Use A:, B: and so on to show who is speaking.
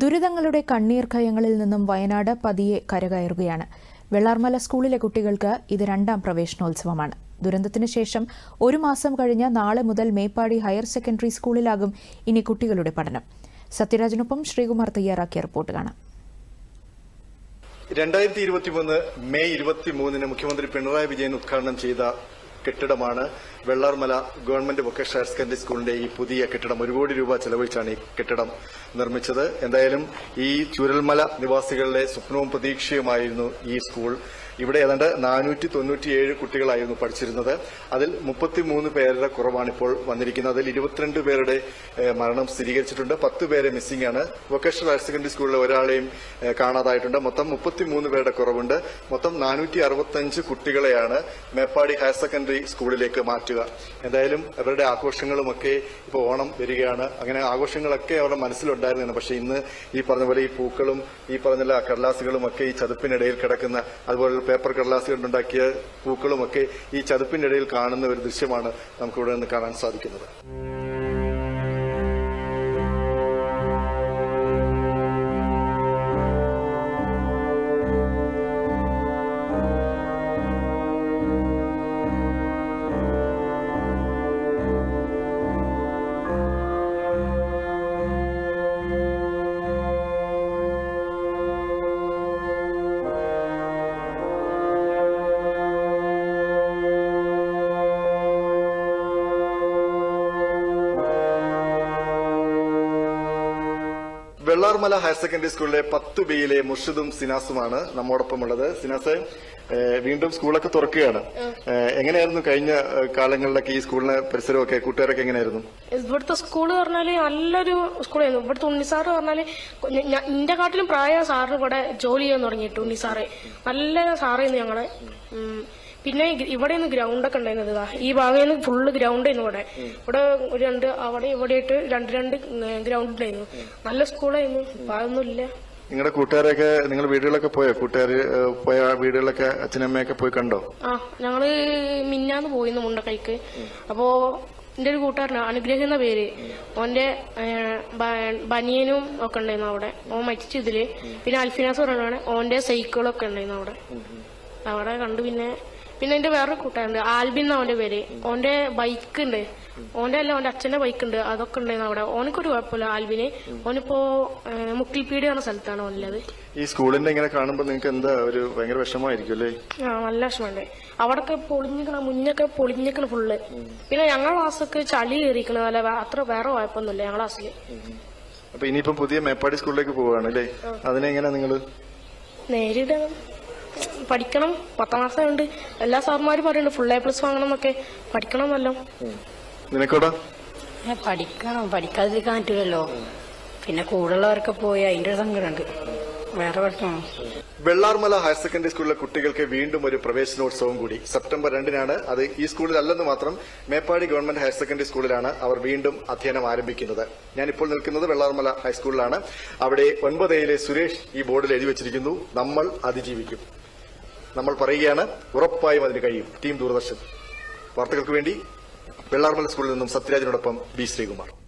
A: ദുരിതങ്ങളുടെ കണ്ണീർ കയങ്ങളിൽ നിന്നും വയനാട് പതിയെ കരകയറുകയാണ്. വെള്ളാർമല സ്കൂളിലെ കുട്ടികൾക്ക് ഇത് രണ്ടാം പ്രവേശനോത്സവമാണ്. ദുരന്തത്തിന് ശേഷം ഒരു മാസം കഴിഞ്ഞ നാളെ മുതൽ മേപ്പാടി ഹയർ സെക്കൻഡറി സ്കൂളിലാകും ഇനി കുട്ടികളുടെ പഠനം. സത്യരാജിനൊപ്പം ശ്രീകുമാർ തയ്യാറാക്കിയ റിപ്പോർട്ട് കാണാം.
B: രണ്ടായിരത്തി ഇരുപത്തിമൂന്ന് മെയ് ഇരുപത്തിമൂന്നിന് മുഖ്യമന്ത്രി പിണറായി വിജയൻ ഉദ്ഘാടനം ചെയ്ത കെട്ടിടമാണ് Vellarmala government vocational higher secondary സ്കൂളിന്റെ ഈ പുതിയ കെട്ടിടം ഒരു കോടി രൂപ ചെലവഴിച്ചാണ് ഈ കെട്ടിടം നിർമ്മിച്ചത്. എന്തായാലും ഈ ചുരൽമല നിവാസികളുടെ സ്വപ്നവും പ്രതീക്ഷയുമായിരുന്നു ഈ സ്കൂൾ. ഇവിടെ ഏതാണ്ട് നാനൂറ്റി തൊണ്ണൂറ്റിയേഴ് കുട്ടികളായിരുന്നു പഠിച്ചിരുന്നത്. അതിൽ മുപ്പത്തിമൂന്ന് പേരുടെ കുറവാണ് ഇപ്പോൾ വന്നിരിക്കുന്നത്. അതിൽ ഇരുപത്തിരണ്ട് പേരുടെ മരണം സ്ഥിരീകരിച്ചിട്ടുണ്ട്. പത്ത് പേരെ മിസ്സിംഗ് ആണ് വൊക്കേഷണൽ ഹയർ സെക്കൻഡറി സ്കൂളിലെ ഒരാളെയും കാണാതായിട്ടുണ്ട്. മൊത്തം മുപ്പത്തിമൂന്ന് പേരുടെ കുറവുണ്ട്. മൊത്തം നാനൂറ്റി കുട്ടികളെയാണ് മേപ്പാടി ഹയർ സെക്കൻഡറി സ്കൂളിലേക്ക് മാറ്റുക എന്തായാലും അവരുടെ ആഘോഷങ്ങളുമൊക്കെ ഇപ്പോൾ ഓണം വരികയാണ്. അങ്ങനെ ആഘോഷങ്ങളൊക്കെ അവരുടെ മനസ്സിലുണ്ടായിരുന്നതാണ്. പക്ഷെ ഇന്ന് ഈ പറഞ്ഞ പോലെ ഈ പൂക്കളും ഈ പറഞ്ഞ കടലാസുകളും ഒക്കെ ഈ ചതുപ്പിനിടയിൽ കിടക്കുന്ന അതുപോലെ പേപ്പർ കടലാസ് കൊണ്ടുണ്ടാക്കിയ പൂക്കളുമൊക്കെ ഈ ചതുപ്പിനിടയിൽ കാണുന്ന ഒരു ദൃശ്യമാണ് നമുക്കിവിടെ നിന്ന് കാണാൻ സാധിക്കുന്നത്. വെള്ളാർമല ഹയർ സെക്കൻഡറി സ്കൂളിലെ പത്ത് ബിയിലെ മുർഷിദും സിനാസുമാണ് നമ്മോടൊപ്പമുള്ളത്. സിനാസ് വീണ്ടും സ്കൂളൊക്കെ തുറക്കുകയാണ്. എങ്ങനെയായിരുന്നു കഴിഞ്ഞ കാലങ്ങളിലൊക്കെ ഈ സ്കൂളിനെ പരിസരമൊക്കെ? കൂട്ടുകാരൊക്കെ എങ്ങനെയായിരുന്നു?
C: ഇവിടുത്തെ സ്കൂൾ പറഞ്ഞാൽ നല്ലൊരു സ്കൂളായിരുന്നു. ഇവിടുത്തെ ഉണ്ണിസാറ് പറഞ്ഞാൽ എന്റെ കാട്ടിലും പ്രായ സാറിന് ഇവിടെ ജോലി ചെയ്യാൻ തുടങ്ങിയിട്ട് ഉണ്ണിസാറ് നല്ല സാറായിരുന്നു ഞങ്ങളെ. പിന്നെ ഇവിടെ നിന്ന് ഗ്രൗണ്ടൊക്കെ ഉണ്ടായിരുന്നത് ഈ ഈ നിന്ന് ഫുള്ള് ഗ്രൗണ്ട് ആയിരുന്നു ഇവിടെ. ഇവിടെ ഒരു രണ്ട് അവിടെ ഇവിടെ ആയിട്ട് രണ്ട് രണ്ട് ഗ്രൗണ്ട് ഉണ്ടായിരുന്നു. നല്ല സ്കൂളായിരുന്നു. ഇപ്പൊ അതൊന്നും ഇല്ല
B: നിങ്ങളുടെ കൂട്ടുകാരൊക്കെ നിങ്ങൾ വീടുകളൊക്കെ പോയോ? കൂട്ടുകാർ പോയ വീടുകളിലൊക്കെ അച്ഛനമ്മയൊക്കെ പോയി കണ്ടോ?
C: ആ ഞങ്ങൾ മിന്നാന്ന് പോയിന്ന് മുണ്ടക്കൈക്ക്. അപ്പോ എന്റെ ഒരു കൂട്ടുകാരന അനുഗ്രഹം എന്ന പേര്. ഓന്റെ ബനിയനും ഒക്കെ ഉണ്ടായിരുന്നു അവിടെ. ഓൻ മരിച്ചു ഇതിൽ. പിന്നെ അൽഫിനാസ് പറഞ്ഞാണ് ഓന്റെ സൈക്കിളൊക്കെ ഉണ്ടായിരുന്നു അവിടെ. അവിടെ കണ്ടു പിന്നെ പിന്നെ എന്റെ വേറൊരു കൂട്ടുകാരുണ്ട് ആൽബിൻ എന്നാ അവന്റെ പേര്. ഓന്റെ ബൈക്ക് ഉണ്ട് ഓന്റെ അല്ല ഓന്റെ അച്ഛന്റെ ബൈക്ക് ഉണ്ട് അതൊക്കെ ഉണ്ടായിരുന്നു അവിടെ. ഓനക്കൊരു കുഴപ്പമില്ല ആൽബിന്. ഓനിപ്പോ മുക്കിൽപീടി പറഞ്ഞ സ്ഥലത്താണ് ഓനുള്ളത്.
B: ഈ സ്കൂളിന്റെ ഇങ്ങനെ കാണുമ്പോൾ നിങ്ങൾക്ക് എന്താ ഒരു ഭയങ്കര വിഷമമായിരിക്കും അല്ലേ?
C: ആ നല്ല വിഷമമുണ്ട്. അവിടൊക്കെ പൊളിഞ്ഞിക്കണ മുന്നൊക്കെ പൊളിഞ്ഞിക്കണ ഫുള്ള് പിന്നെ ഞങ്ങളുടെ ക്ലാസ്സൊക്കെ ചളി കയറിക്കണ അല്ല അത്ര വേറെ കുഴപ്പമൊന്നുമില്ല ഞങ്ങളുടെ ക്ലാസ്സിൽ
B: അപ്പൊ ഇനിയിപ്പം പുതിയ മേപ്പാടി സ്കൂളിലേക്ക് പോവാണ് അല്ലേ? അതിനെങ്ങനെ നിങ്ങൾ
C: നേരിടണം. പഠിക്കണം. പത്താം ക്ലാസ് ഉണ്ട് എല്ലാ സാർമാരും പറയുന്നുണ്ട് ഫുൾ എ പ്ലസ് വാങ്ങണം എന്നൊക്കെ പഠിക്കണം എന്നല്ലോ
B: നിനക്കോടാ?
D: പഠിക്കണം. പഠിക്കാതിരിക്കാൻ പറ്റില്ലല്ലോ പിന്നെ കൂടുള്ളവരൊക്കെ പോയി അതിന്റെ ഒരു സങ്കടമുണ്ട്. വേറെ പ്രശ്നമാണ്
B: വെള്ളാർമല ഹയർ സെക്കൻഡറി സ്കൂളിലെ കുട്ടികൾക്ക് വീണ്ടും ഒരു പ്രവേശനോത്സവം കൂടി. സെപ്റ്റംബർ രണ്ടിനാണ് അത്. ഈ സ്കൂളിലല്ലെന്ന് മാത്രം മേപ്പാടി ഗവൺമെന്റ് ഹയർ സെക്കൻഡറി സ്കൂളിലാണ് അവർ വീണ്ടും അധ്യയനം ആരംഭിക്കുന്നത്. ഞാനിപ്പോൾ നിൽക്കുന്നത് വെള്ളാർമല ഹൈസ്കൂളിലാണ് അവിടെ ഒൻപതയിലെ സുരേഷ് ഈ ബോർഡിൽ എഴുതി വെച്ചിരിക്കുന്നു. നമ്മൾ അതിജീവിക്കും. നമ്മൾ പറയുകയാണ് ഉറപ്പായും അതിന് കഴിയും. ടീം ദൂരദർശൻ. വാർത്തകൾക്ക് വേണ്ടി വെള്ളാർമല സ്കൂളിൽ നിന്നും സത്യരാജിനോടൊപ്പം ബി ശ്രീകുമാർ.